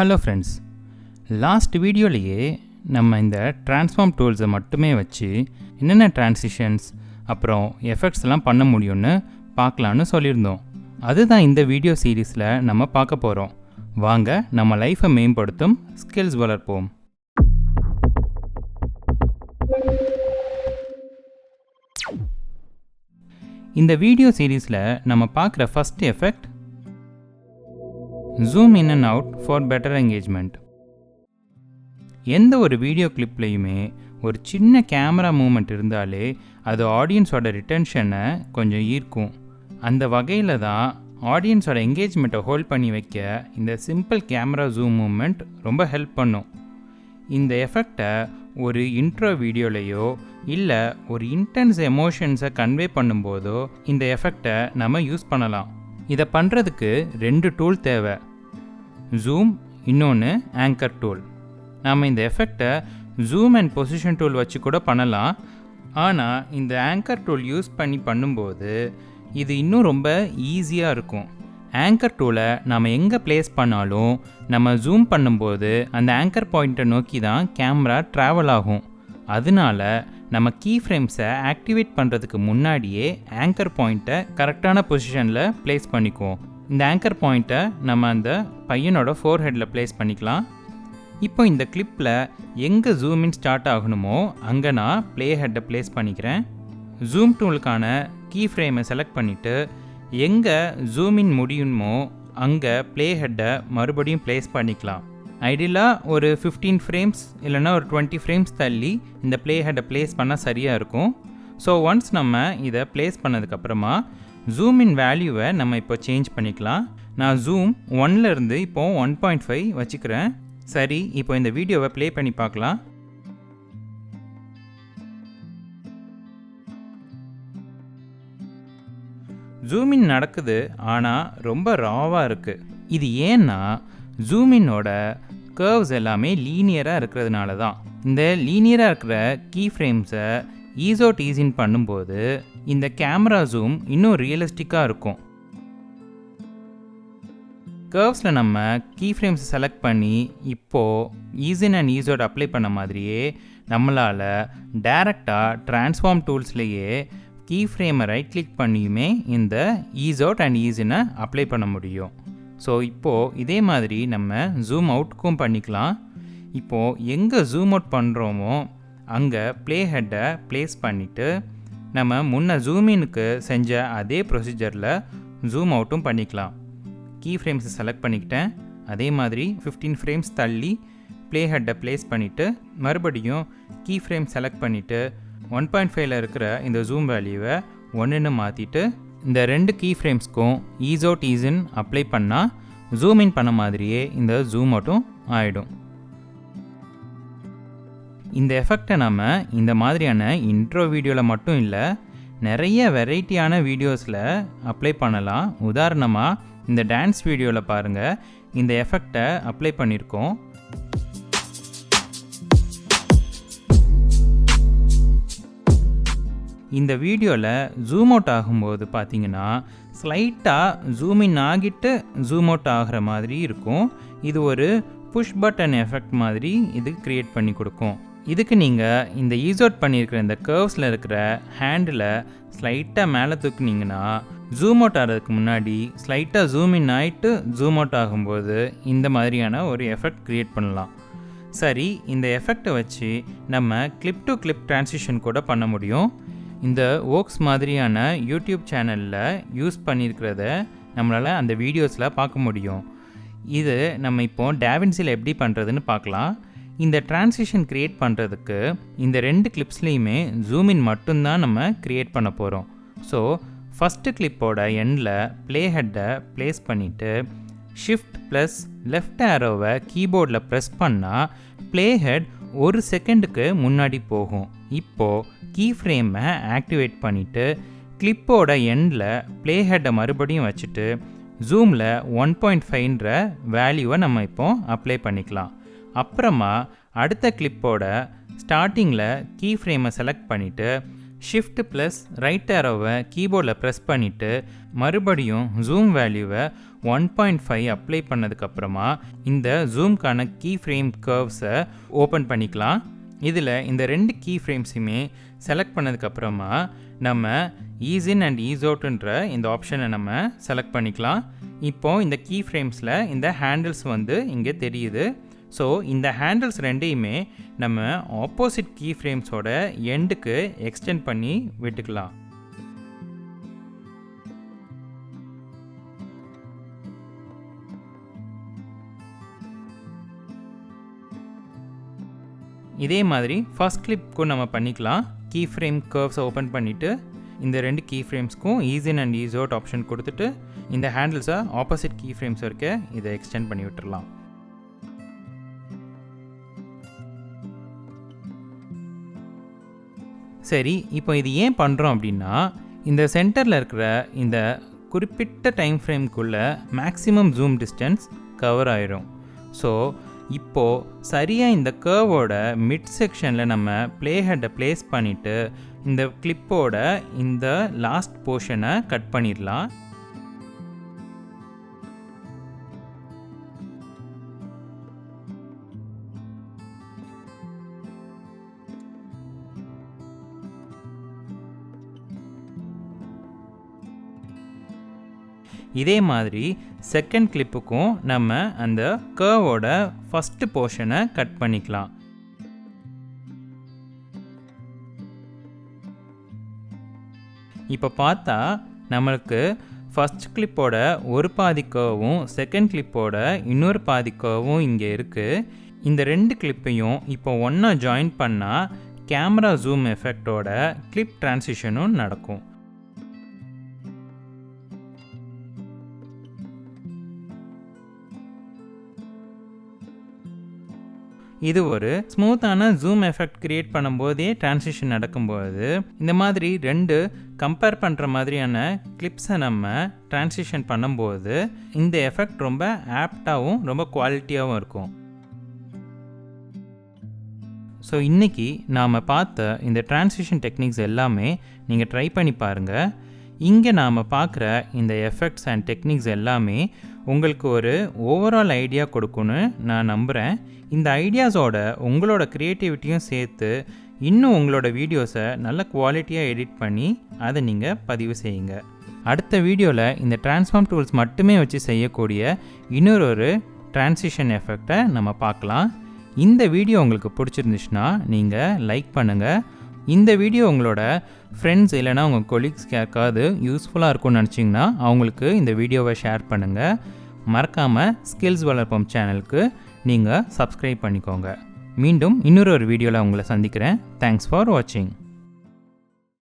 Hello friends last வீடியோலையே நம்ம இந்த transform டூல்ஸை மட்டுமே வச்சு என்னென்ன ட்ரான்சிஷன்ஸ் அப்புறம் எஃபெக்ட்ஸ்லாம் பண்ண முடியும்னு பார்க்கலான்னு சொல்லியிருந்தோம். அதுதான் இந்த வீடியோ சீரீஸில் நம்ம பார்க்க போகிறோம் வாங்க நம்ம லைஃப்பை மேம்படுத்தும் ஸ்கில்ஸ் வளர்ப்போம். இந்த வீடியோ சீரீஸில் நம்ம பார்க்குற fast effect zoom in and out for better engagement எந்த ஒரு வீடியோ கிளிப்லேயுமே ஒரு சின்ன கேமரா மூமெண்ட் இருந்தாலே அது ஆடியன்ஸோட ரிட்டன்ஷனை கொஞ்சம் ஈர்க்கும். அந்த வகையில் தான் ஆடியன்ஸோட என்கேஜ்மெண்ட்டை ஹோல்ட் பண்ணி வைக்க இந்த சிம்பிள் கேமரா ஜூம் மூமெண்ட் ரொம்ப ஹெல்ப் பண்ணும். இந்த எஃபெக்டை ஒரு இன்ட்ரோ வீடியோலையோ இல்லை ஒரு இன்டென்ஸ் எமோஷன்ஸை கன்வே பண்ணும்போதோ இந்த எஃபெக்டை நம்ம யூஸ் பண்ணலாம். இதை பண்ணுறதுக்கு ரெண்டு டூல் தேவை. ஜூம் இன்னொன்று ஆங்கர் டூல் நாம் இந்த எஃபெக்டை ஜூம் அண்ட் பொசிஷன் டூல் வச்சு கூட பண்ணலாம். ஆனால் இந்த ஆங்கர் டூல் யூஸ் பண்ணி பண்ணும்போது இது இன்னும் ரொம்ப ஈஸியாக இருக்கும். ஆங்கர் டூலை நாம் எங்கே ப்ளேஸ் பண்ணாலும் நம்ம ஜூம் பண்ணும்போது அந்த ஆங்கர் பாயிண்ட்டை நோக்கி தான் கேமரா ட்ராவல் ஆகும். அதனால நம்ம கீ ஃப்ரேம்ஸை ஆக்டிவேட் பண்ணுறதுக்கு முன்னாடியே ஆங்கர் பாயிண்ட்டை கரெக்டான பொசிஷனில் ப்ளேஸ் பண்ணிக்குவோம். இந்த ஆங்கர் பாயிண்ட்டை நம்ம அந்த பையனோட ஃபோர் ஹெட்டில் ப்ளேஸ் பண்ணிக்கலாம். இப்போ இந்த கிளிப்பில் எங்கே ஜூம் இன் ஸ்டார்ட் ஆகணுமோ அங்கே நான் ப்ளே ஹெட்டை ப்ளேஸ் பண்ணிக்கிறேன். ஜூம் டூலுக்கான கீ ஃப்ரேமை செலக்ட் பண்ணிவிட்டு எங்கே ஜூம் இன் முடியுமோ அங்கே ப்ளே ஹெட்டை மறுபடியும் ப்ளேஸ் பண்ணிக்கலாம். ஐடியலாக ஒரு ஃபிஃப்டீன் ஃப்ரேம்ஸ் இல்லைன்னா ஒரு டுவெண்ட்டி ஃப்ரேம்ஸ் தள்ளி இந்த ப்ளே ஹெட்டை ப்ளேஸ் பண்ணால் சரியாக இருக்கும். ஸோ ஒன்ஸ் நம்ம இதை ப்ளேஸ் பண்ணதுக்கப்புறமா ஜூம் இன் வேல்யூவை நம்ம இப்போ சேஞ்ச் பண்ணிக்கலாம். நான் ஜூம் ஒன்லேருந்து இப்போது ஒன் பாயிண்ட் ஃபைவ் வச்சுக்கிறேன். சரி இப்போ இந்த வீடியோவை ப்ளே பண்ணி பார்க்கலாம். ஜூமின் நடக்குது ஆனால் ரொம்ப ராவாக இருக்குது இது ஏன்னா ஜூமினோட கர்வ்ஸ் எல்லாமே லீனியராக இருக்கிறதுனால தான் இந்த லீனியராக இருக்கிற கீ ஃப்ரேம்ஸை ஈஸோட் ஈஸின் பண்ணும்போது இந்த கேமரா ஜூம் இன்னும் ரியலிஸ்டிக்காக இருக்கும். கர்வ்ஸில் நம்ம கீ ஃப்ரேம்ஸை செலக்ட் பண்ணி இப்போது ஈஸின் அண்ட் ஈஸோட் அப்ளை பண்ண மாதிரியே நம்மளால் டேரெக்டாக ட்ரான்ஸ்ஃபார்ம் டூல்ஸ்லேயே கீ ஃப்ரேமை ரைட் கிளிக் பண்ணியுமே இந்த ஈஸ் அவுட் அண்ட் ஈஸினை அப்ளை பண்ண முடியும். ஸோ இப்போது இதே மாதிரி நம்ம ஜூம் அவுட்க்கும் பண்ணிக்கலாம். இப்போது எங்கே ஜூம் அவுட் பண்ணுறோமோ அங்கே ப்ளே ஹெட்டை ப்ளேஸ் பண்ணிவிட்டு நம்ம முன்ன ஜூமினுக்கு செஞ்ச அதே ப்ரொசீஜரில் ஜூம் அவுட்டும் பண்ணிக்கலாம். கீ ஃப்ரேம்ஸை செலக்ட் பண்ணிக்கிட்டேன். அதே மாதிரி ஃபிஃப்டீன் ஃப்ரேம்ஸ் தள்ளி ப்ளே ஹெட்டை ப்ளேஸ் பண்ணிவிட்டு மறுபடியும் கீ ஃப்ரேம் செலக்ட் பண்ணிவிட்டு ஒன் பாயிண்ட் ஃபைவ்ல இருக்கிற இந்த ஜூம் வேல்யூவை ஒன்றுன்னு மாற்றிட்டு இந்த ரெண்டு கீ ஃப்ரேம்ஸ்க்கும் ஈஸோட் ஈஸின் அப்ளை பண்ணால் ஜூம் இன் பண்ண மாதிரியே இந்த ஜூம் அவுட்டும் ஆகிடும் இந்த எஃபெக்டை நம்ம இந்த மாதிரியான இன்ட்ரோ வீடியோவில் மட்டும் இல்லை நிறைய வெரைட்டியான வீடியோஸில் அப்ளை பண்ணலாம். உதாரணமாக இந்த டான்ஸ் வீடியோவில் பாருங்கள் இந்த எஃபெக்டை அப்ளை பண்ணியிருக்கோம் இந்த வீடியோவில் ஜூம் அவுட் ஆகும்போது பார்த்தீங்கன்னா ஸ்லைட்டாக ஜூம் இன் ஆகிட்டு ஜூம் அவுட் ஆகிற மாதிரி இருக்கும். இது ஒரு புஷ் பட்டன் எஃபெக்ட் மாதிரி இது க்ரியேட் பண்ணி கொடுக்கும். இதுக்கு நீங்கள் இந்த ஈஸ் அவுட் பண்ணியிருக்கிற இந்த கர்வ்ஸில் இருக்கிற ஹேண்டில் ஸ்லைட்டாக மேலே தூக்குனீங்கன்னா ஜூம் அவுட் ஆகிறதுக்கு முன்னாடி ஸ்லைட்டாக ஜூம் இன் ஆகிட்டு ஜூம் அவுட் ஆகும்போது இந்த மாதிரியான ஒரு எஃபெக்ட் க்ரியேட் பண்ணலாம். சரி இந்த எஃபெக்டை வச்சு நம்ம கிளிப் டு கிளிப் டிரான்சிஷன் கூட பண்ண முடியும். இந்த ஓக்ஸ் மாதிரியான யூடியூப் சேனலில் யூஸ் பண்ணியிருக்கிறத நம்மளால் அந்த வீடியோஸில் பார்க்க முடியும். இது நம்ம இப்போ டேவின்சியில் எப்படி பண்ணுறதுன்னு பார்க்கலாம். இந்த டிரான்சிஷன் க்ரியேட் பண்ணுறதுக்கு இந்த ரெண்டு கிளிப்ஸ்லேயுமே ஜூமின் மட்டும்தான் நம்ம க்ரியேட் பண்ண போகிறோம் ஸோ ஃபஸ்ட்டு கிளிப்போட எண்டில் ப்ளே ஹெட்டை ப்ளேஸ் பண்ணிவிட்டு ஷிஃப்ட் ப்ளஸ் லெஃப்ட் ஆரோவை கீபோர்டில் ப்ரெஸ் பண்ணால் ப்ளே ஹெட் ஒரு செகண்டுக்கு முன்னாடி போகும். இப்போது கீ ஃப்ரேமை ஆக்டிவேட் பண்ணிவிட்டு கிளிப்போட எண்டில் ப்ளே ஹெட்டை மறுபடியும் வச்சுட்டு ஜூமில் ஒன் பாயிண்ட் ஃபைவ்ன்ற வேல்யூவை நம்ம இப்போ அப்ளை பண்ணிக்கலாம். அப்புறமா அடுத்த கிளிப்போட ஸ்டார்டிங்கில் கீ ஃப்ரேமை செலக்ட் பண்ணிவிட்டு ஷிஃப்ட் ப்ளஸ் ரைட் ஆரோவை கீபோர்டில் ப்ரெஸ் பண்ணிவிட்டு மறுபடியும் ஜூம் வேல்யூவை ஒன் பாயிண்ட் ஃபைவ் அப்ளை பண்ணதுக்கப்புறமா இந்த ஜூம்க்கான கீ ஃப்ரேம் கர்வ்ஸை ஓப்பன் பண்ணிக்கலாம். இதில் இந்த ரெண்டு கீ ஃப்ரேம்ஸுமே செலக்ட் பண்ணதுக்கப்புறமா நம்ம ஈஸ் இன் அண்ட் ஈஸ் அவுட்டுன்ற இந்த ஆப்ஷனை நம்ம செலக்ட் பண்ணிக்கலாம். இப்போது இந்த கீ ஃப்ரேம்ஸில் இந்த ஹேண்டில்ஸ் வந்து இங்கே தெரியுது. ஸோ இந்த ஹேண்டில்ஸ் ரெண்டையுமே நம்ம ஆப்போசிட் கீ ஃப்ரேம்ஸோட எண்டுக்கு எக்ஸ்டெண்ட் பண்ணி விட்டுக்கலாம். இதே மாதிரி ஃபஸ்ட் கிளிப்க்கும் நம்ம பண்ணிக்கலாம். கீ ஃப்ரேம் கர்வ்ஸை ஓப்பன் பண்ணிவிட்டு இந்த ரெண்டு key ஃப்ரேம்ஸ்க்கும் ease in and ease out option கொடுத்துட்டு இந்த ஹேண்டில்ஸை ஆப்போசிட் கீ ஃப்ரேம்ஸ் இருக்க இதை எக்ஸ்டெண்ட் பண்ணி விட்டுடலாம் சரி இப்போ இது ஏன் பண்ணுறோம் அப்படின்னா இந்த சென்டரில் இருக்கிற இந்த குறிப்பிட்ட டைம் ஃப்ரேம்குள்ளே மேக்ஸிமம் ஜூம் டிஸ்டன்ஸ் கவர் ஆயிரும். ஸோ இப்போது சரியாக இந்த கர்வோட மிட் செக்ஷனில் நம்ம ப்ளே ஹெட்டை ப்ளேஸ் பண்ணிவிட்டு இந்த கிளிப்போட இந்த லாஸ்ட் போர்ஷனை கட் பண்ணிடலாம். இதே மாதிரி செகண்ட் கிளிப்புக்கும் நம்ம அந்த கர்வோட ஃபஸ்ட்டு போர்ஷனை கட் பண்ணிக்கலாம். இப்போ பார்த்தா நம்மளுக்கு ஃபஸ்ட் கிளிப்போட ஒரு பாதி கர்வும் செகண்ட் கிளிப்போட இன்னொரு பாதி கர்வும் இங்கே இருக்குது இந்த ரெண்டு கிளிப்பையும் இப்போ ஒன்றா ஜாயின் பண்ணால் கேமரா ஜூம் எஃபெக்டோட கிளிப் டிரான்சிஷனும் நடக்கும். இது ஒரு ஸ்மூத்தான ஜூம் எஃபெக்ட் கிரியேட் பண்ணும்போதே டிரான்சிஷன் நடக்கும்போது இந்த மாதிரி ரெண்டு கம்பேர் பண்ணுற மாதிரியான கிளிப்ஸை நம்ம டிரான்சிஷன் பண்ணும்போது இந்த எஃபெக்ட் ரொம்ப ஆப்டாகவும் ரொம்ப குவாலிட்டியாகவும் இருக்கும். ஸோ இன்றைக்கி நாம் பார்த்த இந்த டிரான்சிஷன் டெக்னிக்ஸ் எல்லாமே நீங்கள் ட்ரை பண்ணி பாருங்கள் இங்கே நாம் பார்க்குற இந்த எஃபெக்ட்ஸ் அண்ட் டெக்னிக்ஸ் எல்லாமே உங்களுக்கு ஒரு ஓவரால் ஐடியா கொடுக்குன்னு நான் நம்புகிறேன் இந்த ஐடியாஸோட உங்களோட க்ரியேட்டிவிட்டியும் சேர்த்து இன்னும் உங்களோட வீடியோஸை நல்ல குவாலிட்டியாக எடிட் பண்ணி அதை நீங்கள் பதிவு செய்யுங்க. அடுத்த வீடியோவில் இந்த டிரான்ஸ்ஃபார்ம் டூல்ஸ் மட்டுமே வச்சு செய்யக்கூடிய இன்னொரு ஒரு டிரான்சிஷன் எஃபெக்டை நம்ம பார்க்கலாம். இந்த வீடியோ உங்களுக்கு பிடிச்சிருந்துச்சுன்னா நீங்கள் லைக் பண்ணுங்கள் இந்த வீடியோ உங்களோட ஃப்ரெண்ட்ஸ் இல்லைனா உங்கள் கொலீக்ஸ் யாருக்காவது யூஸ்ஃபுல்லாக இருக்கும்னு நினச்சிங்கன்னா அவங்களுக்கு இந்த வீடியோவை ஷேர் பண்ணுங்கள் மறக்காமல் ஸ்கில்ஸ் வளர்ப்போம் சேனலுக்கு நீங்கள் சப்ஸ்கிரைப் பண்ணிக்கோங்க. மீண்டும் இன்னொரு ஒரு வீடியோவில் உங்களை சந்திக்கிறேன். தேங்க்ஸ் ஃபார் வாட்சிங்